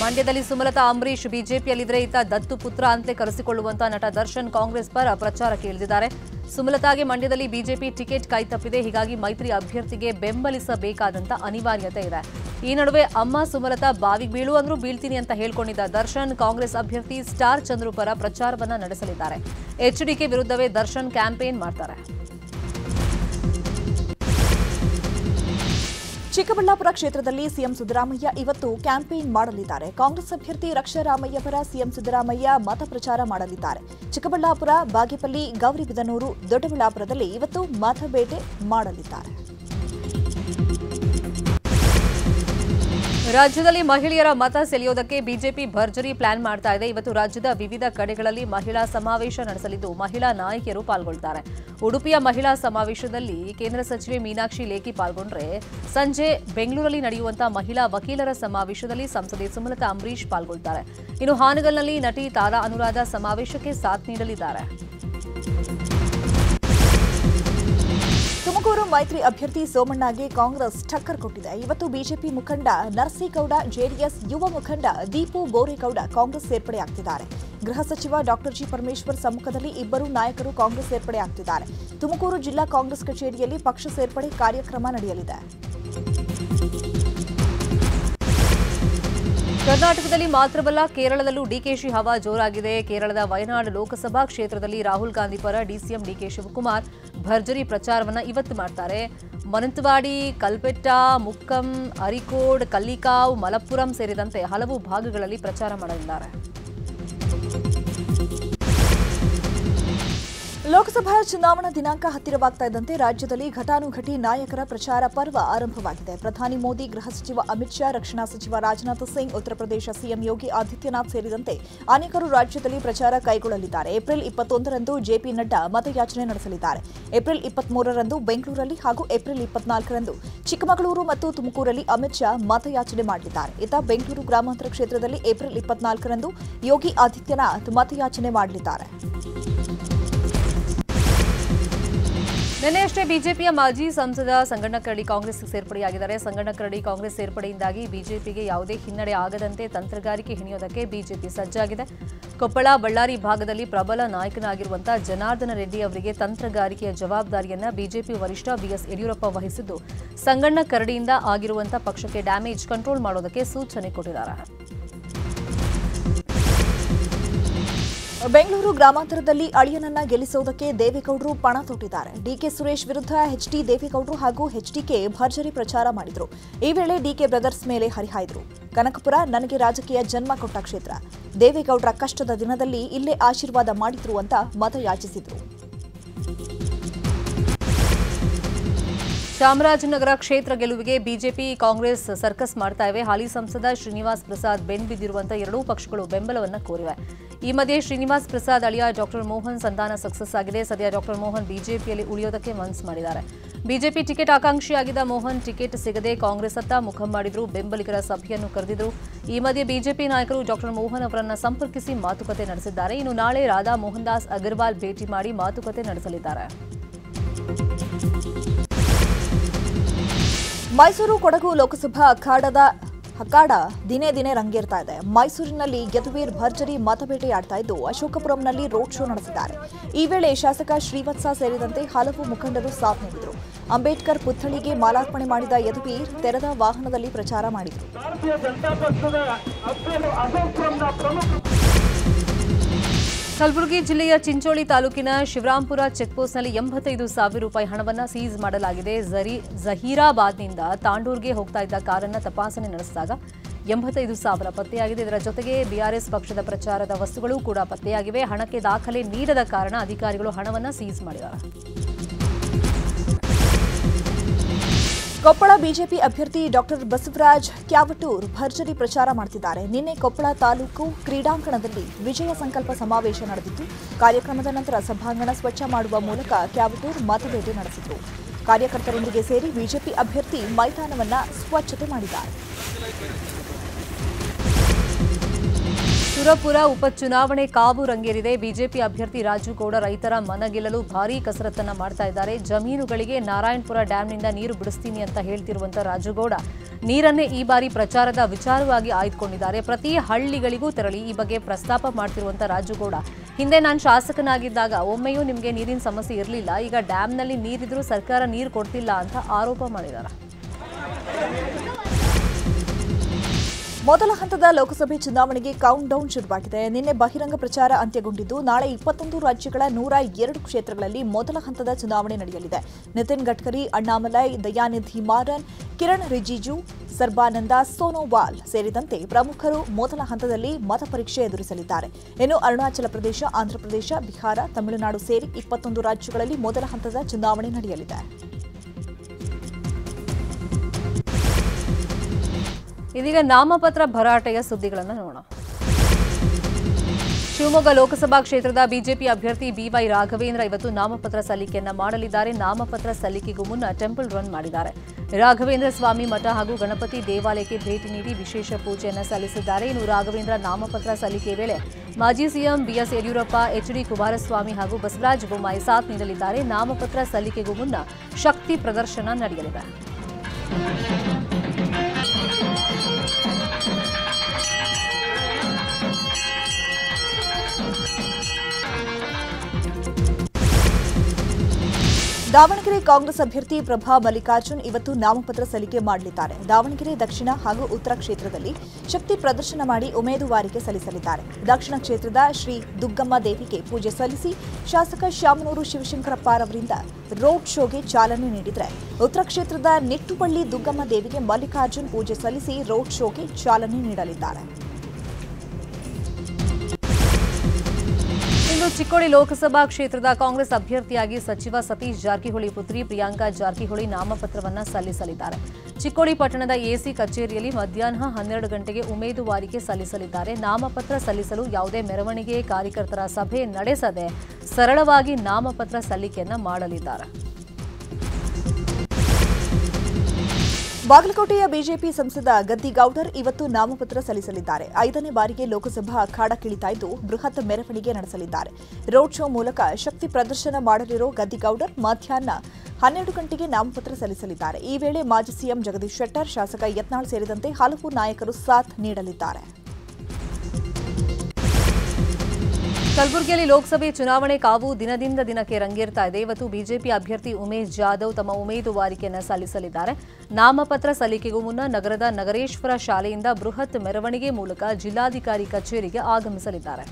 ಮಂಡ್ಯದಲ್ಲಿ ಸುಮಲತಾ ಅಂಬರೀಶ್ ಬಿಜೆಪಿಯಲ್ಲಿದ್ರೆ ಈತ ದತ್ತು ಪುತ್ರ ಅಂತೆ ಕರೆಸಿಕೊಳ್ಳುವಂತಹ ನಟ ದರ್ಶನ್ ಕಾಂಗ್ರೆಸ್ ಪರ ಪ್ರಚಾರಕ್ಕೆ ಇಳಿದಿದ್ದಾರೆ ಸುಮಲತಾಗೆ ಮಂಡ್ಯದಲ್ಲಿ ಬಿಜೆಪಿ ಟಿಕೆಟ್ ಕೈತಪ್ಪಿದೆ ಹೀಗಾಗಿ ಮೈತ್ರಿ ಅಭ್ಯರ್ಥಿಗೆ ಬೆಂಬಲಿಸಬೇಕಾದಂತ ಅನಿವಾರ್ಯತೆ ಇದೆ. ಈ ನಡುವೆ ಅಮ್ಮ ಸುಮಲತಾ ಬಾವಿಗೆ ಬೀಳು ಅಂದ್ರೂ ಬೀಳ್ತೀನಿ ಅಂತ ಹೇಳ್ಕೊಂಡಿದ್ದ ದರ್ಶನ್ ಕಾಂಗ್ರೆಸ್ ಅಭ್ಯರ್ಥಿ ಸ್ಟಾರ್ ಚಂದ್ರು ಪರ ಪ್ರಚಾರವನ್ನ ನಡೆಸಲಿದ್ದಾರೆ. ಎಚ್ಡಿಕೆ ವಿರುದ್ಧವೇ ದರ್ಶನ್ ಕ್ಯಾಂಪೇನ್ ಮಾಡ್ತಾರೆ. ಚಿಕ್ಕಬಳ್ಳಾಪುರ ಕ್ಷೇತ್ರದಲ್ಲಿ ಸಿಎಂ ಸಿದ್ದರಾಮಯ್ಯ ಇವತ್ತು ಕ್ಯಾಂಪೇನ್ ಮಾಡಲಿದ್ದಾರೆ. ಕಾಂಗ್ರೆಸ್ ಅಭ್ಯರ್ಥಿ ರಕ್ಷಾರಾಮಯ್ಯ ಪರ ಸಿಎಂ ಸಿದ್ದರಾಮಯ್ಯ ಮತ ಪ್ರಚಾರ ಮಾಡಲಿದ್ದಾರೆ. ಚಿಕ್ಕಬಳ್ಳಾಪುರ, ಬಾಗೇಪಲ್ಲಿ, ಗೌರಿಬಿದನೂರು, ದೊಡ್ಡಬಳ್ಳಾಪುರದಲ್ಲಿ ಇವತ್ತು ಮತಬೇಟೆ ಮಾಡಲಿದ್ದಾರೆ. ರಾಜ್ಯದಲ್ಲಿ ಮಹಿಳೆಯರ ಮತ ಸೆಳೆಯೋದಕ್ಕೆ ಬಿಜೆಪಿ ಭರ್ಜರಿ ಪ್ಲಾನ್ ಮಾಡ್ತಾ ಇದೆ. ಇವತ್ತು ರಾಜ್ಯದ ವಿವಿಧ ಕಡೆಗಳಲ್ಲಿ ಮಹಿಳಾ ಸಮಾವೇಶ ನಡೆಸಲಿದ್ದು, ಮಹಿಳಾ ನಾಯಕಿಯರು ಪಾಲ್ಗೊಳ್ತಾರೆ. ಉಡುಪಿಯ ಮಹಿಳಾ ಸಮಾವೇಶದಲ್ಲಿ ಕೇಂದ್ರ ಸಚಿವೆ ಮೀನಾಕ್ಷಿ ಲೇಖಿ ಪಾಲ್ಗೊಂಡ್ರೆ, ಸಂಜೆ ಬೆಂಗಳೂರಲ್ಲಿ ನಡೆಯುವಂತಹ ಮಹಿಳಾ ವಕೀಲರ ಸಮಾವೇಶದಲ್ಲಿ ಸಂಸದೆ ಸುಮಲತಾ ಅಂಬರೀಶ್ ಪಾಲ್ಗೊಳ್ತಾರೆ. ಇನ್ನು ಹಾನಗಲ್ನಲ್ಲಿ ನಟಿ ತಾರಾ ಅನುರಾಧ ಸಮಾವೇಶಕ್ಕೆ ಸಾಥ್ ನೀಡಲಿದ್ದಾರೆ. ತುಮಕೂರು ಮೈತ್ರಿ ಅಭ್ಯರ್ಥಿ ಸೋಮಣ್ಣಗೆ ಕಾಂಗ್ರೆಸ್ ಟಕ್ಕರ್ ಕೊಟ್ಟಿದೆ. ಇವತ್ತು ಬಿಜೆಪಿ ಮುಖಂಡ ನರಸೀಗೌಡ, ಜೆಡಿಎಸ್ ಯುವ ಮುಖಂಡ ದೀಪು ಬೋರೇಗೌಡ ಕಾಂಗ್ರೆಸ್ ಸೇರ್ಪಡೆಯಾಗ್ತಿದ್ದಾರೆ. ಗೃಹ ಸಚಿವ ಡಾಕ್ಟರ್ ಜಿ ಪರಮೇಶ್ವರ್ ಸಮ್ಮುಖದಲ್ಲಿ ಇಬ್ಬರು ನಾಯಕರು ಕಾಂಗ್ರೆಸ್ ಸೇರ್ಪಡೆಯಾಗ್ತಿದ್ದಾರೆ. ತುಮಕೂರು ಜಿಲ್ಲಾ ಕಾಂಗ್ರೆಸ್ ಕಚೇರಿಯಲ್ಲಿ ಪಕ್ಷ ಸೇರ್ಪಡೆ ಕಾರ್ಯಕ್ರಮ ನಡೆಯಲಿದೆ. ಕರ್ನಾಟಕದಲ್ಲಿ ಮಾತ್ರವಲ್ಲ, ಕೇರಳದಲ್ಲೂ ಡಿಕೆಶಿ ಹವಾ ಜೋರಾಗಿದೆ. ಕೇರಳದ ವಯನಾಡ್ ಲೋಕಸಭಾ ಕ್ಷೇತ್ರದಲ್ಲಿ ರಾಹುಲ್ ಗಾಂಧಿ ಪರ ಡಿಸಿಎಂ ಡಿಕೆ ಶಿವಕುಮಾರ್ ಭರ್ಜರಿ ಪ್ರಚಾರವನ್ನ ಇವತ್ತು ಮಾಡ್ತಾರೆ. ಮನಂತವಾಡಿ, ಕಲ್ಪೆಟ್ಟ, ಮುಕ್ಕಂ, ಅರಿಕೋಡ್, ಕಲ್ಲಿಕಾವ್, ಮಲಪ್ಪುರಂ ಸೇರಿದಂತೆ ಹಲವು ಭಾಗಗಳಲ್ಲಿ ಪ್ರಚಾರ ಮಾಡಲಿದ್ದಾರೆ. ಲೋಕಸಭಾ ಚುನಾವಣಾ ದಿನಾಂಕ ಹತ್ತಿರವಾಗ್ತಾ ಇದ್ದಂತೆ ರಾಜ್ಯದಲ್ಲಿ ಘಟಾನುಘಟಿ ನಾಯಕರ ಪ್ರಚಾರ ಪರ್ವ ಆರಂಭವಾಗಿದೆ. ಪ್ರಧಾನಿ ಮೋದಿ, ಗೃಹ ಸಚಿವ ಅಮಿತ್ ಶಾ, ರಕ್ಷಣಾ ಸಚಿವ ರಾಜನಾಥ್ ಸಿಂಗ್, ಉತ್ತರ ಪ್ರದೇಶ ಸಿಎಂ ಯೋಗಿ ಆದಿತ್ಯನಾಥ್ ಸೇರಿದಂತೆ ಅನೇಕರು ರಾಜ್ಯದಲ್ಲಿ ಪ್ರಚಾರ ಕೈಗೊಳ್ಳಲಿದ್ದಾರೆ. ಏಪ್ರಿಲ್ ಇಪ್ಪತ್ತೊಂದರಂದು ಜೆಪಿ ನಡ್ಡಾ ಮತಯಾಚನೆ ನಡೆಸಲಿದ್ದಾರೆ. ಏಪ್ರಿಲ್ ಇಪ್ಪತ್ಮೂರರಂದು ಬೆಂಗಳೂರಲ್ಲಿ ಹಾಗೂ ಏಪ್ರಿಲ್ ಇಪ್ಪತ್ನಾಲ್ಕರಂದು ಚಿಕ್ಕಮಗಳೂರು ಮತ್ತು ತುಮಕೂರಲ್ಲಿ ಅಮಿತ್ ಶಾ ಮತಯಾಚನೆ ಮಾಡಲಿದ್ದಾರೆ ಇತ್ತ ಬೆಂಗಳೂರು ಗ್ರಾಮಾಂತರ ಕ್ಷೇತ್ರದಲ್ಲಿ ಏಪ್ರಿಲ್ ಇಪ್ಪತ್ನಾಲ್ಕರಂದು ಯೋಗಿ ಆದಿತ್ಯನಾಥ್ ಮತಯಾಚನೆ ಮಾಡಲಿದ್ದಾರೆ. ನಿನ್ನೆಯಷ್ಟೇ ಬಿಜೆಪಿಯ ಮಾಜಿ ಸಂಸದ ಸಂಗಣ್ಣ ಕರಡಿ ಕಾಂಗ್ರೆಸ್ ಸೇರ್ಪಡೆಯಾಗಿದ್ದಾರೆ. ಸಂಗಣ್ಣ ಕರಡಿ ಕಾಂಗ್ರೆಸ್ ಸೇರ್ಪಡೆಯಿಂದಾಗಿ ಬಿಜೆಪಿಗೆ ಯಾವುದೇ ಹಿನ್ನಡೆ ಆಗದಂತೆ ತಂತ್ರಗಾರಿಕೆ ಹಿಣಿಯೋದಕ್ಕೆ ಬಿಜೆಪಿ ಸಜ್ಜಾಗಿದೆ. ಕೊಪ್ಪಳ, ಬಳ್ಳಾರಿ ಭಾಗದಲ್ಲಿ ಪ್ರಬಲ ನಾಯಕನಾಗಿರುವಂತಹ ಜನಾರ್ದನ ರೆಡ್ಡಿ ಅವರಿಗೆ ತಂತ್ರಗಾರಿಕೆಯ ಜವಾಬ್ದಾರಿಯನ್ನ ಬಿಜೆಪಿ ವರಿಷ್ಠ ಬಿಎಸ್ ಯಡಿಯೂರಪ್ಪ ವಹಿಸಿದ್ದು. ಸಂಗಣ್ಣ ಕರಡಿಯಿಂದ ಆಗಿರುವಂತಹ ಪಕ್ಷಕ್ಕೆ ಡ್ಯಾಮೇಜ್ ಕಂಟ್ರೋಲ್ ಮಾಡೋದಕ್ಕೆ ಸೂಚನೆ ಕೊಟ್ಟಿದ್ದಾರೆ. ಬೆಂಗಳೂರು ಗ್ರಾಮಾಂತರದಲ್ಲಿ ಅಳಿಯನನ್ನ ಗೆಲ್ಲಿಸುವುದಕ್ಕೆ ದೇವೇಗೌಡರು ಪಣ ತೊಟ್ಟಿದ್ದಾರೆ. ಡಿಕೆ ಸುರೇಶ್ ವಿರುದ್ಧ ಎಚ್ಡಿ ದೇವೇಗೌಡರು ಹಾಗೂ ಎಚ್ಡಿಕೆ ಭರ್ಜರಿ ಪ್ರಚಾರ ಮಾಡಿದರು. ಈ ವೇಳೆ ಡಿಕೆ ಬ್ರದರ್ಸ್ ಮೇಲೆ ಹರಿಹಾಯ್ದರು. ಕನಕಪುರ ನನಗೆ ರಾಜಕೀಯ ಜನ್ಮ ಕೊಟ್ಟ ಕ್ಷೇತ್ರ. ದೇವೇಗೌಡರ ಕಷ್ಟದ ದಿನದಲ್ಲಿ ಇಲ್ಲೇ ಆಶೀರ್ವಾದ ಮಾಡಿದ್ರು ಅಂತ ಮತ ಯಾಚಿಸಿದ್ರು. ಚಾಮರಾಜನಗರ ಕ್ಷೇತ್ರ ಗೆಲುವಿಗೆ ಬಿಜೆಪಿ, ಕಾಂಗ್ರೆಸ್ ಸರ್ಕಸ್ ಮಾಡ್ತಾ ಇವೆ. ಹಾಲಿ ಸಂಸದ ಶ್ರೀನಿವಾಸ್ ಪ್ರಸಾದ್ ಬೆನ್ಬಿದ್ದಿರುವಂತಹ ಎರಡೂ ಪಕ್ಷಗಳು ಬೆಂಬಲವನ್ನು ಕೋರಿವೆ. ಈ ಮಧ್ಯೆ ಶ್ರೀನಿವಾಸ್ ಪ್ರಸಾದ್ ಅಳಿಯ ಡಾಕ್ಟರ್ ಮೋಹನ್ ಸಂತಾನ ಸಕ್ಸಸ್ ಆಗಿದೆ. ಸದ್ಯ ಡಾಕ್ಟರ್ ಮೋಹನ್ ಬಿಜೆಪಿಯಲ್ಲಿ ಉಳಿಯೋದಕ್ಕೆ ಮನಸ್ಸು ಮಾಡಿದ್ದಾರೆ. ಬಿಜೆಪಿ ಟಿಕೆಟ್ ಆಕಾಂಕ್ಷಿಯಾಗಿದ್ದ ಮೋಹನ್ ಟಿಕೆಟ್ ಸಿಗದೆ ಕಾಂಗ್ರೆಸ್ ಅತ್ತ ಮುಖ ಮಾಡಿದ್ರು. ಬೆಂಬಲಿಗರ ಸಭೆಯನ್ನು ಕರೆದಿದ್ರು. ಈ ಮಧ್ಯೆ ಬಿಜೆಪಿ ನಾಯಕರು ಡಾಕ್ಟರ್ ಮೋಹನ್ ಅವರನ್ನು ಸಂಪರ್ಕಿಸಿ ಮಾತುಕತೆ ನಡೆಸಿದ್ದಾರೆ. ಇನ್ನು ನಾಳೆ ರಾಧಾ ಮೋಹನ್ ದಾಸ್ ಅಗರ್ವಾಲ್ ಭೇಟಿ ಮಾಡಿ ಮಾತುಕತೆ ನಡೆಸಲಿದ್ದಾರೆ. ಮೈಸೂರು ಕೊಡಗು ಲೋಕಸಭಾ ಅಖಾಡದ ಅಖಾಡ ದಿನೇ ದಿನೇ ರಂಗೇರ್ತಾ ಇದೆ. ಮೈಸೂರಿನಲ್ಲಿ ಯದುವೀರ್ ಭರ್ಜರಿ ಮತಬೇಟೆಯಾಡ್ತಾ ಇದ್ದು ಅಶೋಕಪುರಂನಲ್ಲಿ ರೋಡ್ ಶೋ ನಡೆಸಿದ್ದಾರೆ. ಈ ವೇಳೆ ಶಾಸಕ ಶ್ರೀವತ್ಸ ಸೇರಿದಂತೆ ಹಲವು ಮುಖಂಡರು ಸಾಥ್ ನೀಡಿದರು. ಅಂಬೇಡ್ಕರ್ ಪುತ್ಥಳಿಗೆ ಮಾಲಾರ್ಪಣೆ ಮಾಡಿದ ಯದುವೀರ್ ತೆರೆದ ವಾಹನದಲ್ಲಿ ಪ್ರಚಾರ ಮಾಡಿದರು. ಕಲಬುರಗಿ ಜಿಲ್ಲೆಯ ಚಿಂಚೋಳಿ ತಾಲೂಕಿನ ಶಿವರಾಂಪುರ ಚೆಕ್ಪೋಸ್ಟ್ನಲ್ಲಿ ಎಂಬತ್ತೈದು ಸಾವಿರ ರೂಪಾಯಿ ಹಣವನ್ನು ಸೀಜ್ ಮಾಡಲಾಗಿದೆ. ಝರಿ ಜಹೀರಾಬಾದ್ನಿಂದ ತಾಂಡೂರ್ಗೆ ಹೋಗ್ತಾ ಇದ್ದ ಕಾರನ್ನ ತಪಾಸಣೆ ನಡೆಸಿದಾಗ ಎಂಬತ್ತೈದು ಸಾವಿರ ಪತ್ತೆಯಾಗಿದೆ. ಇದರ ಜೊತೆಗೆ ಬಿಆರ್ಎಸ್ ಪಕ್ಷದ ಪ್ರಚಾರದ ವಸ್ತುಗಳು ಕೂಡ ಪತ್ತೆಯಾಗಿವೆ. ಹಣಕ್ಕೆ ದಾಖಲೆ ನೀಡದ ಕಾರಣ ಅಧಿಕಾರಿಗಳು ಹಣವನ್ನು ಸೀಜ್ ಮಾಡಿದ್ದಾರೆ. ಕೊಪ್ಪಳ ಬಿಜೆಪಿ ಅಭ್ಯರ್ಥಿ ಡಾಕ್ಟರ್ ಬಸವರಾಜ್ ಕ್ಯಾವಟೂರ್ ಭರ್ಜರಿ ಪ್ರಚಾರ ಮಾಡ್ತಿದ್ದಾರೆ. ನಿನ್ನೆ ಕೊಪ್ಪಳ ತಾಲೂಕು ಕ್ರೀಡಾಂಗಣದಲ್ಲಿ ವಿಜಯ ಸಂಕಲ್ಪ ಸಮಾವೇಶ ನಡೆದಿತ್ತು. ಕಾರ್ಯಕ್ರಮದ ನಂತರ ಸಭಾಂಗಣ ಸ್ವಚ್ಛ ಮಾಡುವ ಮೂಲಕ ಕ್ಯಾವಟೂರ್ ಮತಭೇಟಿ ನಡೆಸಿದರು. ಕಾರ್ಯಕರ್ತರೊಂದಿಗೆ ಸೇರಿ ಬಿಜೆಪಿ ಅಭ್ಯರ್ಥಿ ಮೈದಾನವನ್ನು ಸ್ವಚ್ಛತೆ ಮಾಡಿದ್ದಾರೆ. ಸುರಪುರ ಉಪಚುನಾವಣೆ ಕಾವು ರಂಗೇರಿದೆ. ಬಿಜೆಪಿ ಅಭ್ಯರ್ಥಿ ರಾಜುಗೌಡ ರೈತರ ಮನ ಗೆಲ್ಲಲು ಭಾರೀ ಕಸರತ್ತನ್ನ ಮಾಡ್ತಾ ಇದ್ದಾರೆ. ಜಮೀನುಗಳಿಗೆ ನಾರಾಯಣಪುರ ಡ್ಯಾಂನಿಂದ ನೀರು ಬಿಡಿಸ್ತೀನಿ ಅಂತ ಹೇಳ್ತಿರುವಂತ ರಾಜುಗೌಡ ನೀರನ್ನೇ ಈ ಬಾರಿ ಪ್ರಚಾರದ ವಿಚಾರವಾಗಿ ಆಯ್ದುಕೊಂಡಿದ್ದಾರೆ. ಪ್ರತಿ ಹಳ್ಳಿಗಳಿಗೂ ತೆರಳಿ ಈ ಬಗ್ಗೆ ಪ್ರಸ್ತಾಪ ಮಾಡ್ತಿರುವಂತ ರಾಜುಗೌಡ ಹಿಂದೆ ನಾನು ಶಾಸಕನಾಗಿದ್ದಾಗ ಒಮ್ಮೆಯೂ ನಿಮಗೆ ನೀರಿನ ಸಮಸ್ಯೆ ಇರಲಿಲ್ಲ, ಈಗ ಡ್ಯಾಂನಲ್ಲಿ ನೀರಿದ್ರೂ ಸರ್ಕಾರ ನೀರು ಕೊಡ್ತಿಲ್ಲ ಅಂತ ಆರೋಪ ಮಾಡಿದ್ದಾರೆ ಮೊದಲ ಹಂತದ ಲೋಕಸಭೆ ಚುನಾವಣೆಗೆ ಕೌಂಟ್ ಡೌನ್ ಶುರುವಾಗಿದೆ. ನಿನ್ನೆ ಬಹಿರಂಗ ಪ್ರಚಾರ ಅಂತ್ಯಗೊಂಡಿದ್ದು, ನಾಳೆ ಇಪ್ಪತ್ತೊಂದು ರಾಜ್ಯಗಳ ನೂರ ಎರಡು ಕ್ಷೇತ್ರಗಳಲ್ಲಿ ಮೊದಲ ಹಂತದ ಚುನಾವಣೆ ನಡೆಯಲಿದೆ. ನಿತಿನ್ ಗಡ್ಕರಿ, ಅಣ್ಣಾಮಲೈ, ದಯಾನಿಧಿ ಮಾರನ್, ಕಿರಣ್ ರಿಜಿಜು, ಸರ್ಬಾನಂದ ಸೋನೋವಾಲ್ ಸೇರಿದಂತೆ ಪ್ರಮುಖರು ಮೊದಲ ಹಂತದಲ್ಲಿ ಮತ ಪರೀಕ್ಷೆ ಎದುರಿಸಲಿದ್ದಾರೆ. ಇನ್ನು ಅರುಣಾಚಲ ಪ್ರದೇಶ ಆಂಧ್ರಪ್ರದೇಶ ಬಿಹಾರ, ತಮಿಳುನಾಡು ಸೇರಿ ಇಪ್ಪತ್ತೊಂದು ರಾಜ್ಯಗಳಲ್ಲಿ ಮೊದಲ ಹಂತದ ಚುನಾವಣೆ ನಡೆಯಲಿದೆ. ಇದೀಗ ನಾಮಪತ್ರ ಭರಾಟೆಯ ಸುದ್ದಿಗಳನ್ನು ನೋಡೋಣ. ಶಿವಮೊಗ್ಗ ಲೋಕಸಭಾ ಕ್ಷೇತ್ರದ ಬಿಜೆಪಿ ಅಭ್ಯರ್ಥಿ ಬಿವೈ ರಾಘವೇಂದ್ರ ಇವತ್ತು ನಾಮಪತ್ರ ಸಲ್ಲಿಕೆಯನ್ನ ಮಾಡಲಿದ್ದಾರೆ. ನಾಮಪತ್ರ ಸಲ್ಲಿಕೆಗೂ ಮುನ್ನ ಟೆಂಪಲ್ ರನ್ ಮಾಡಿದ್ದಾರೆ. ರಾಘವೇಂದ್ರ ಸ್ವಾಮಿ ಮಠ ಹಾಗೂ ಗಣಪತಿ ದೇವಾಲಯಕ್ಕೆ ಭೇಟಿ ನೀಡಿ ವಿಶೇಷ ಪೂಜೆಯನ್ನು ಸಲ್ಲಿಸಿದ್ದಾರೆ. ಇನ್ನು ರಾಘವೇಂದ್ರ ನಾಮಪತ್ರ ಸಲ್ಲಿಕೆ ವೇಳೆ ಮಾಜಿ CM BS Yediyurappa HD Kumaraswamy ಹಾಗೂ ಬಸವರಾಜ ಬೊಮ್ಮಾಯಿ ಸಾಥ್ ನೀಡಲಿದ್ದಾರೆ. ನಾಮಪತ್ರ ಸಲ್ಲಿಕೆಗೂ ಮುನ್ನ ಶಕ್ತಿ ಪ್ರದರ್ಶನ ನಡೆಯಲಿದೆ. ದಾವಣಗೆರೆ ಕಾಂಗ್ರೆಸ್ ಅಭ್ಯರ್ಥಿ ಪ್ರಭಾ ಮಲ್ಲಿಕಾರ್ಜುನ್ ಇವತ್ತು ನಾಮಪತ್ರ ಸಲ್ಲಿಕೆ ಮಾಡಲಿದ್ದಾರೆ. ದಾವಣಗೆರೆ, ದಕ್ಷಿಣ ಹಾಗೂ ಉತ್ತರ ಕ್ಷೇತ್ರದಲ್ಲಿ ಶಕ್ತಿ ಪ್ರದರ್ಶನ ಮಾಡಿ ಉಮೇದುವಾರಿಕೆ ಸಲ್ಲಿಸಲಿದ್ದಾರೆ. ದಕ್ಷಿಣ ಕ್ಷೇತ್ರದ ಶ್ರೀ ದುಗ್ಗಮ್ಮ ದೇವಿಗೆ ಪೂಜೆ ಸಲ್ಲಿಸಿ ಶಾಸಕ ಶಾಮನೂರು ಶಿವಶಂಕರಪ್ಪರವರಿಂದ ರೋಡ್ ಶೋಗೆ ಚಾಲನೆ ನೀಡಿದರೆ, ಉತ್ತರ ಕ್ಷೇತ್ರದ ನಿಟ್ಟುಪಳ್ಳಿ ದುಗ್ಗಮ್ಮ ದೇವಿಗೆ ಮಲ್ಲಿಕಾರ್ಜುನ್ ಪೂಜೆ ಸಲ್ಲಿಸಿ ರೋಡ್ ಶೋಗೆ ಚಾಲನೆ ನೀಡಲಿದ್ದಾರೆ. ಚಿಕ್ಕೋಡಿ ಲೋಕಸಭಾ ಕ್ಷೇತ್ರದ ಕಾಂಗ್ರೆಸ್ ಅಭ್ಯರ್ಥಿಯಾಗಿ ಸಚಿವ ಸತೀಶ್ ಜಾರಕಿಹೊಳಿ ಪುತ್ರಿ ಪ್ರಿಯಾಂಕಾ ಜಾರಕಿಹೊಳಿ ನಾಮಪತ್ರವನ್ನು ಸಲ್ಲಿಸಲಿದ್ದಾರೆ. ಚಿಕ್ಕೋಡಿ ಪಟ್ಟಣದ ಎಸಿ ಕಚೇರಿಯಲ್ಲಿ ಮಧ್ಯಾಹ್ನ ಹನ್ನೆರಡು ಗಂಟೆಗೆ ಉಮೇದುವಾರಿಕೆ ಸಲ್ಲಿಸಲಿದ್ದಾರೆ. ನಾಮಪತ್ರ ಸಲ್ಲಿಸಲು ಯಾವುದೇ ಮೆರವಣಿಗೆ ಕಾರ್ಯಕರ್ತರ ಸಭೆ ನಡೆಸದೆ ಸರಳವಾಗಿ ನಾಮಪತ್ರ ಸಲ್ಲಿಕೆಯನ್ನ ಮಾಡಲಿದ್ದಾರೆ. ಬಾಗಲಕೋಟೆಯ ಬಿಜೆಪಿ ಸಂಸದ ಗದ್ದಿಗೌಡರ್ ಇವತ್ತು ನಾಮಪತ್ರ ಸಲ್ಲಿಸಲಿದ್ದಾರೆ. ಐದನೇ ಬಾರಿಗೆ ಲೋಕಸಭಾ ಅಖಾಡಕ್ಕಿಳಿತಾ ಇದ್ದು ಬೃಹತ್ ಮೆರವಣಿಗೆ ನಡೆಸಲಿದ್ದಾರೆ. ರೋಡ್ ಶೋ ಮೂಲಕ ಶಕ್ತಿ ಪ್ರದರ್ಶನ ಮಾಡಲಿರೋ ಗದ್ದಿಗೌಡರ್ ಮಧ್ಯಾಹ್ನ ಹನ್ನೆರಡು ಗಂಟೆಗೆ ನಾಮಪತ್ರ ಸಲ್ಲಿಸಲಿದ್ದಾರೆ. ಈ ವೇಳೆ ಮಾಜಿ ಸಿಎಂ ಜಗದೀಶ್ ಶೆಟ್ಟರ್, ಶಾಸಕ ಯತ್ನಾಳ್ ಸೇರಿದಂತೆ ಹಲವು ನಾಯಕರು ಸಾಥ್ ನೀಡಲಿದ್ದಾರೆ. ಕಲಬುರಗಿಯಲ್ಲಿ ಲೋಕಸಭೆ ಚುನಾವಣೆ ಕಾವು ದಿನದಿಂದ ದಿನಕ್ಕೆ ರಂಗೇರ್ತಾ ಇದೆ. ಇವತ್ತು ಬಿಜೆಪಿ ಅಭ್ಯರ್ಥಿ ಉಮೇಶ್ ಜಾಧವ್ ತಮ್ಮ ಉಮೇದುವಾರಿಕೆಯನ್ನು ಸಲ್ಲಿಸಲಿದ್ದಾರೆ. ನಾಮಪತ್ರ ಸಲ್ಲಿಕೆಗೂ ಮುನ್ನ ನಗರದ ನಗರೇಶ್ವರ ಶಾಲೆಯಿಂದ ಬೃಹತ್ ಮೆರವಣಿಗೆ ಮೂಲಕ ಜಿಲ್ಲಾಧಿಕಾರಿ ಕಚೇರಿಗೆ ಆಗಮಿಸಲಿದ್ದಾರೆ.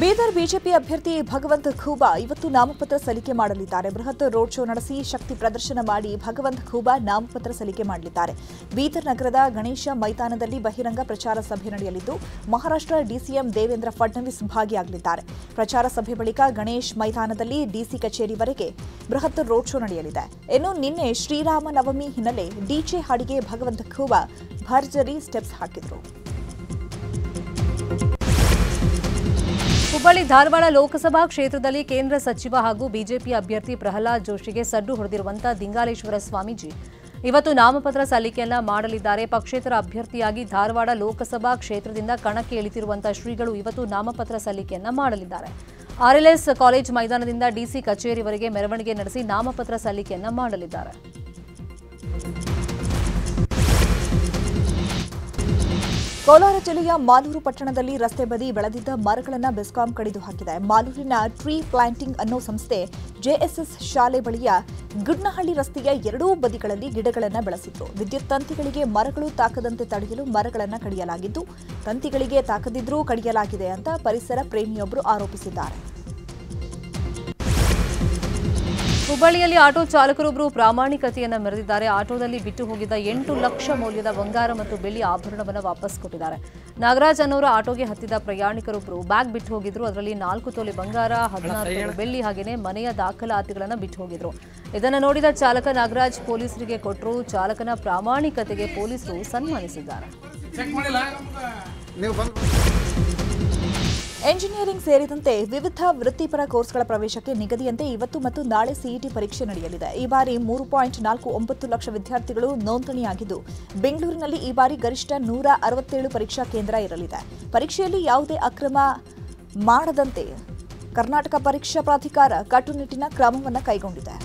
ಬೀದರ್ ಬಿಜೆಪಿ ಅಭ್ಯರ್ಥಿ ಭಗವಂತ ಖೂಬಾ ಇವತ್ತು ನಾಮಪತ್ರ ಸಲ್ಲಿಕೆ ಮಾಡಲಿದ್ದಾರೆ. ಬೃಹತ್ ರೋಡ್ ಶೋ ನಡೆಸಿ ಶಕ್ತಿ ಪ್ರದರ್ಶನ ಮಾಡಿ ಭಗವಂತ ಖೂಬಾ ನಾಮಪತ್ರ ಸಲ್ಲಿಕೆ ಮಾಡಲಿದ್ದಾರೆ. ಬೀದರ್ ನಗರದ ಗಣೇಶ ಮೈದಾನದಲ್ಲಿ ಬಹಿರಂಗ ಪ್ರಚಾರ ಸಭೆ ನಡೆಯಲಿದ್ದು, ಮಹಾರಾಷ್ಟ್ರ ಡಿಸಿಎಂ ದೇವೇಂದ್ರ ಫಡ್ನವೀಸ್ ಭಾಗಿಯಾಗಲಿದ್ದಾರೆ. ಪ್ರಚಾರ ಸಭೆ ಬಳಿಕ ಗಣೇಶ್ ಮೈದಾನದಲ್ಲಿ ಡಿಸಿ ಕಚೇರಿವರೆಗೆ ಬೃಹತ್ ರೋಡ್ ಶೋ ನಡೆಯಲಿದೆ. ಇನ್ನು ನಿನ್ನೆ ಶ್ರೀರಾಮ ನವಮಿ ಹಿನ್ನೆಲೆ ಡಿಜೆ ಹಾಡಿಗೆ ಭಗವಂತ ಖೂಬಾ ಭರ್ಜರಿ ಸ್ಟೆಪ್ಸ್ ಹಾಕಿದ್ರು. ಹುಬ್ಬಳ್ಳಿ ಧಾರವಾಡ ಲೋಕಸಭಾ ಕ್ಷೇತ್ರದಲ್ಲಿ ಕೇಂದ್ರ ಸಚಿವ ಹಾಗೂ ಬಿಜೆಪಿ ಅಭ್ಯರ್ಥಿ ಪ್ರಹ್ಲಾದ್ ಜೋಶಿಗೆ ಸಡ್ಡು ಹೊಡೆದಿರುವಂತಹ ದಿಂಗಾಲೇಶ್ವರ ಸ್ವಾಮೀಜಿ. ಇವತ್ತು ನಾಮಪತ್ರ ಸಲ್ಲಿಕೆಯನ್ನ ಮಾಡಲಿದ್ದಾರೆ. ಪಕ್ಷೇತರ ಅಭ್ಯರ್ಥಿಯಾಗಿ ಧಾರವಾಡ ಲೋಕಸಭಾ ಕ್ಷೇತ್ರದಿಂದ ಕಣಕ್ಕೆ ಇಳಿತಿರುವಂತಹ ಶ್ರೀಗಳು ಇವತ್ತು ನಾಮಪತ್ರ ಸಲ್ಲಿಕೆಯನ್ನ ಮಾಡಲಿದ್ದಾರೆ. ಆರ್ಎಲ್ಎಸ್ ಕಾಲೇಜ್ ಮೈದಾನದಿಂದ ಡಿಸಿ ಕಚೇರಿವರೆಗೆ ಮೆರವಣಿಗೆ ನಡೆಸಿ ನಾಮಪತ್ರ ಸಲ್ಲಿಕೆಯನ್ನ ಮಾಡಲಿದ್ದಾರೆ. ಕೋಲಾರ ಜಿಲ್ಲೆಯ ಮಾಲೂರು ಪಟ್ಟಣದಲ್ಲಿ ರಸ್ತೆ ಬದಿ ಬೆಳೆದಿದ್ದ ಮರಗಳನ್ನು ಬೆಸ್ಕಾಂ ಕಡಿದು ಹಾಕಿದೆ. ಮಾಲೂರಿನ ಟ್ರೀ ಪ್ಲಾಂಟಿಂಗ್ ಅನ್ನೋ ಸಂಸ್ಥೆ ಜೆಎಸ್ಎಸ್ ಶಾಲೆ ಬಳಿಯ ಗುಡ್ನಹಳ್ಳಿ ರಸ್ತೆಯ ಎರಡೂ ಬದಿಗಳಲ್ಲಿ ಗಿಡಗಳನ್ನು ಬೆಳೆಸಿತ್ತು. ವಿದ್ಯುತ್ ತಂತಿಗಳಿಗೆ ಮರಗಳು ತಾಕದಂತೆ ತಡೆಯಲು ಮರಗಳನ್ನು ಕಡಿಯಲಾಗಿದ್ದು, ತಂತಿಗಳಿಗೆ ತಾಕದಿದ್ರೂ ಕಡಿಯಲಾಗಿದೆ ಅಂತ ಪರಿಸರ ಪ್ರೇಮಿಯೊಬ್ಬರು ಆರೋಪಿಸಿದ್ದಾರೆ. ಹುಬ್ಬಳ್ಳಿಯಲ್ಲಿ ಆಟೋ ಚಾಲಕರೊಬ್ಬರು ಪ್ರಾಮಾಣಿಕತೆಯನ್ನು ಮೆರೆದಿದ್ದಾರೆ. ಆಟೋದಲ್ಲಿ ಬಿಟ್ಟು ಹೋಗಿದ್ದ ಎಂಟು ಲಕ್ಷ ಮೌಲ್ಯದ ಬಂಗಾರ ಮತ್ತು ಬೆಳ್ಳಿ ಆಭರಣವನ್ನು ವಾಪಸ್ ಕೊಟ್ಟಿದ್ದಾರೆ. ನಾಗರಾಜ್ ಅನ್ನೋರ ಆಟೋಗೆ ಹತ್ತಿದ ಪ್ರಯಾಣಿಕರೊಬ್ಬರು ಬ್ಯಾಗ್ ಬಿಟ್ಟು ಹೋಗಿದ್ರು. ಅದರಲ್ಲಿ ನಾಲ್ಕು ತೊಲೆ ಬಂಗಾರ ಹದಿನಾರು ತೊಲೆ ಬೆಳ್ಳಿ ಹಾಗೆಯೇ ಮನೆಯ ದಾಖಲಾತಿಗಳನ್ನು ಬಿಟ್ಟು ಹೋಗಿದ್ರು. ಇದನ್ನು ನೋಡಿದ ಚಾಲಕ ನಾಗರಾಜ್ ಪೊಲೀಸರಿಗೆ ಕೊಟ್ಟರು ಚಾಲಕನ ಪ್ರಾಮಾಣಿಕತೆಗೆ ಪೊಲೀಸರು ಸನ್ಮಾನಿಸಿದ್ದಾರೆ. ಎಂಜಿನಿಯರಿಂಗ್ ಸೇರಿದಂತೆ ವಿವಿಧ ವೃತ್ತಿಪರ ಕೋರ್ಸ್ಗಳ ಪ್ರವೇಶಕ್ಕೆ ನಿಗದಿಯಂತೆ ಇವತ್ತು ಮತ್ತು ನಾಳೆ ಸಿಇಟಿ ಪರೀಕ್ಷೆ ನಡೆಯಲಿದೆ. ಈ ಬಾರಿ ಮೂರು ಪಾಯಿಂಟ್ ನಾಲ್ಕು ಒಂಬತ್ತು ಲಕ್ಷ ವಿದ್ಯಾರ್ಥಿಗಳು ನೋಂದಣಿಯಾಗಿದ್ದು, ಬೆಂಗಳೂರಿನಲ್ಲಿ ಈ ಬಾರಿ ಗರಿಷ್ಠ ನೂರ ಅರವತ್ತೇಳು ಪರೀಕ್ಷಾ ಕೇಂದ್ರ ಇರಲಿದೆ. ಪರೀಕ್ಷೆಯಲ್ಲಿ ಯಾವುದೇ ಅಕ್ರಮ ಮಾಡದಂತೆ ಕರ್ನಾಟಕ ಪರೀಕ್ಷಾ ಪ್ರಾಧಿಕಾರ ಕಟ್ಟುನಿಟ್ಟಿನ ಕ್ರಮವನ್ನು ಕೈಗೊಂಡಿದೆ.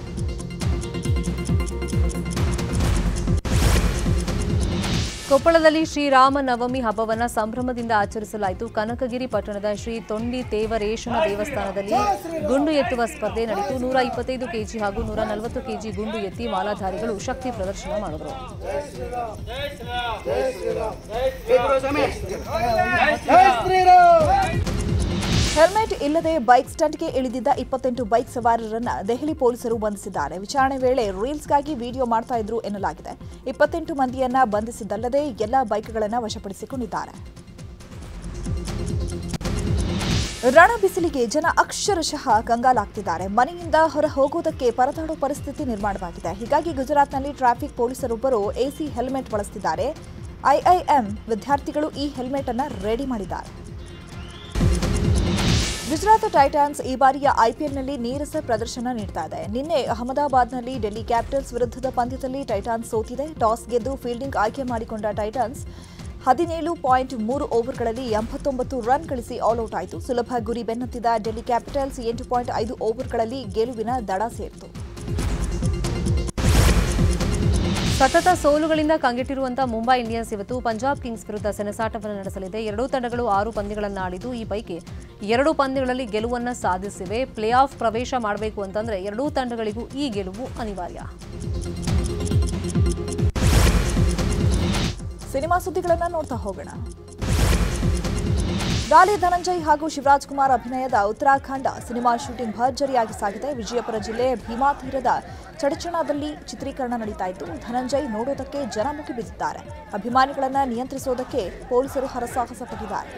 ಕೊಪ್ಪಳದಲ್ಲಿ ಶ್ರೀರಾಮ ನವಮಿ ಹಬ್ಬವನ್ನ ಸಂಭ್ರಮದಿಂದ ಆಚರಿಸಲಾಯಿತು. ಕನಕಗಿರಿ ಪಟ್ಟಣದ ಶ್ರೀ ತೊಂಡಿ ತೇವರೇಶನ ದೇವಸ್ಥಾನದಲ್ಲಿ ಗುಂಡು ಎತ್ತುವ ಸ್ಪರ್ಧೆ ನಡೆಯಿತು. ನೂರ ಇಪ್ಪತ್ತೈದು ಕೆಜಿ ಹಾಗೂ ನೂರ ನಲವತ್ತು ಕೆಜಿ ಗುಂಡು ಎತ್ತಿ ಮಾಲಾಧಾರಿಗಳು ಶಕ್ತಿ ಪ್ರದರ್ಶನ ಮಾಡಿದರು. ಹೆಲ್ಮೆಟ್ ಇಲ್ಲದೆ ಬೈಕ್ ಸ್ಟಂಟ್ಗೆ ಇಳಿದಿದ್ದ ಇಪ್ಪತ್ತೆಂಟು ಬೈಕ್ ಸವಾರರನ್ನ ದೆಹಲಿ ಪೊಲೀಸರು ಬಂಧಿಸಿದ್ದಾರೆ. ವಿಚಾರಣೆ ವೇಳೆ ರೀಲ್ಸ್ಗಾಗಿ ವಿಡಿಯೋ ಮಾಡ್ತಾ ಇದ್ರು ಎನ್ನಲಾಗಿದೆ. ಇಪ್ಪತ್ತೆಂಟು ಮಂದಿಯನ್ನ ಬಂಧಿಸಿದ್ದಲ್ಲದೆ ಎಲ್ಲ ಬೈಕ್ಗಳನ್ನು ವಶಪಡಿಸಿಕೊಂಡಿದ್ದಾರೆ. ರಣ ಬಿಸಿಲಿಗೆ ಜನ ಅಕ್ಷರಶಃ ಕಂಗಾಲಾಗ್ತಿದ್ದಾರೆ. ಮನೆಯಿಂದ ಹೊರ ಹೋಗುವುದಕ್ಕೆ ಪರದಾಡೋ ಪರಿಸ್ಥಿತಿ ನಿರ್ಮಾಣವಾಗಿದೆ. ಹೀಗಾಗಿ ಗುಜರಾತ್ನಲ್ಲಿ ಟ್ರಾಫಿಕ್ ಪೊಲೀಸರೊಬ್ಬರು ಎಸಿ ಹೆಲ್ಮೆಟ್ ಬಳಸ್ತಿದ್ದಾರೆ. ಐಐಎಂ ವಿದ್ಯಾರ್ಥಿಗಳು ಈ ಹೆಲ್ಮೆಟ್ ಅನ್ನು ರೆಡಿ ಮಾಡಿದ್ದಾರೆ. ಗುಜರಾತ್ ಟೈಟಾನ್ಸ್ ಈ ಬಾರಿಯ ಐಪಿಎಲ್ನಲ್ಲಿ ನೀರಸ ಪ್ರದರ್ಶನ ನೀಡ್ತಾ ಇದೆ. ನಿನ್ನೆ ಅಹಮದಾಬಾದ್ನಲ್ಲಿ ಡೆಲ್ಲಿ ಕ್ಯಾಪಿಟಲ್ಸ್ ವಿರುದ್ಧದ ಪಂದ್ಯದಲ್ಲಿ ಟೈಟಾನ್ಸ್ ಸೋತಿದೆ. ಟಾಸ್ ಗೆದ್ದು ಫೀಲ್ಡಿಂಗ್ ಆಯ್ಕೆ ಮಾಡಿಕೊಂಡ ಟೈಟಾನ್ಸ್ ಹದಿನೇಳು ಪಾಯಿಂಟ್ ಮೂರು ಓವರ್ಗಳಲ್ಲಿ ಎಂಬತ್ತೊಂಬತ್ತು ರನ್ ಗಳಿಸಿ ಆಲ್ಔಟ್ ಆಯಿತು. ಸುಲಭ ಗುರಿ ಬೆನ್ನತ್ತಿದ ಡೆಲ್ಲಿ ಕ್ಯಾಪಿಟಲ್ಸ್ ಎಂಟು ಪಾಯಿಂಟ್ ಐದು ಓವರ್ಗಳಲ್ಲಿ ಗೆಲುವಿನ ದಡ ಸೇರಿತು. ಸತತ ಸೋಲುಗಳಿಂದ ಕಂಗೆಟ್ಟಿರುವಂತಹ ಮುಂಬೈ ಇಂಡಿಯನ್ಸ್ ಇವತ್ತು ಪಂಜಾಬ್ ಕಿಂಗ್ಸ್ ವಿರುದ್ಧ ಸೆಣಸಾಟವನ್ನು ನಡೆಸಲಿದೆ. ಎರಡೂ ತಂಡಗಳು ಆರು ಪಂದ್ಯಗಳನ್ನು ಆಡಿದ್ದು ಈ ಪೈಕಿ ಎರಡು ಪಂದ್ಯಗಳಲ್ಲಿ ಗೆಲುವನ್ನು ಸಾಧಿಸಿವೆ. ಪ್ಲೇ ಆಫ್ ಪ್ರವೇಶ ಮಾಡಬೇಕು ಅಂತಂದ್ರೆ ಎರಡೂ ತಂಡಗಳಿಗೂ ಈ ಗೆಲುವು ಅನಿವಾರ್ಯ. ಸಿನಿಮಾ ಸುದ್ದಿಗಳನ್ನು ನೋಡ್ತಾ ಹೋಗೋಣ. ಗಾಲಿ ಧನಂಜಯ್ ಹಾಗೂ ಶಿವರಾಜ್ ಕುಮಾರ್ ಅಭಿನಯದ ಉತ್ತರಾಖಂಡ ಸಿನಿಮಾ ಶೂಟಿಂಗ್ ಭರ್ಜರಿಯಾಗಿ ಸಾಗಿದೆ. ವಿಜಯಪುರ ಜಿಲ್ಲೆ ಭೀಮಾ ತೀರದ ಚಡಚಣದಲ್ಲಿ ಚಿತ್ರೀಕರಣ ನಡೀತಾ ಇತ್ತು. ಧನಂಜಯ್ ನೋಡೋದಕ್ಕೆ ಜನ ಮುಗಿಬಿದ್ದಿದ್ದಾರೆ ಅಭಿಮಾನಿಗಳನ್ನು ನಿಯಂತ್ರಿಸೋದಕ್ಕೆ ಪೊಲೀಸರು ಹರಸಾಹಸ ಪಟ್ಟಿದ್ದಾರೆ.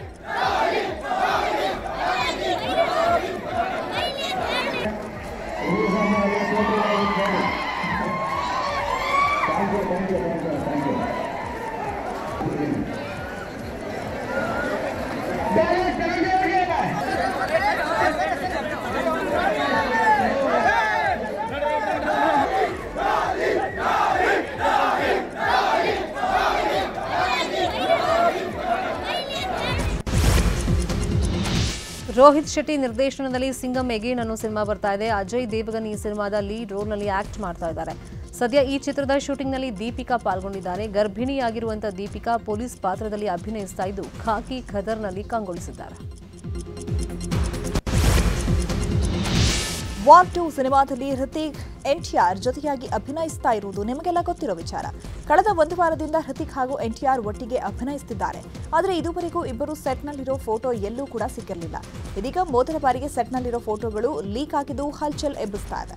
ರೋಹಿತ್ ಶೆಟ್ಟಿ ನಿರ್ದೇಶನದಲ್ಲಿ ಸಿಂಗಮ್ ಎಗೇನ್ ಅನ್ನೋ ಸಿನಿಮಾ ಬರ್ತಾ ಇದೆ. ಅಜಯ್ ದೇವಗನ್ ಈ ಸಿನಿಮಾದ ಲೀಡ್ ರೋಲ್ನಲ್ಲಿ ಆಕ್ಟ್ ಮಾಡ್ತಾ ಇದ್ದಾರೆ. ಸದ್ಯ ಈ ಚಿತ್ರದ ಶೂಟಿಂಗ್ನಲ್ಲಿ ದೀಪಿಕಾ ಪಾಲ್ಗೊಂಡಿದ್ದಾರೆ. ಗರ್ಭಿಣಿಯಾಗಿರುವಂತಹ ದೀಪಿಕಾ ಪೊಲೀಸ್ ಪಾತ್ರದಲ್ಲಿ ಅಭಿನಯಿಸ್ತಾ ಇದ್ದು, ಖಾಕಿ ಖದರ್ನಲ್ಲಿ ಕಂಗೊಳಿಸಿದ್ದಾರೆ. ವಾರ್ ಟು ಸಿನಿಮಾದಲ್ಲಿ ಹೃತಿಕ್, ಎನ್ಟಿಆರ್ ಜೊತೆಯಾಗಿ ಅಭಿನಯಿಸ್ತಾ ಇರುವುದು ನಿಮಗೆಲ್ಲ ಗೊತ್ತಿರೋ ವಿಚಾರ. ಕಳೆದ ಒಂದು ವಾರದಿಂದ ಹೃತಿಕ್ ಹಾಗೂ ಎನ್ಟಿಆರ್ ಒಟ್ಟಿಗೆ ಅಭಿನಯಿಸುತ್ತಿದ್ದಾರೆ ಆದರೆ ಇದುವರೆಗೂ ಇಬ್ಬರು ಸೆಟ್ನಲ್ಲಿರೋ ಫೋಟೋ ಎಲ್ಲೂ ಕೂಡ ಸಿಕ್ಕಿರಲಿಲ್ಲ. ಇದೀಗ ಮೊದಲ ಬಾರಿಗೆ ಸೆಟ್ನಲ್ಲಿರೋ ಫೋಟೋಗಳು ಲೀಕ್ ಆಗಿದ್ದು ಹಲ್ಚಲ್ ಎಬ್ಬಿಸ್ತಾ ಇದೆ.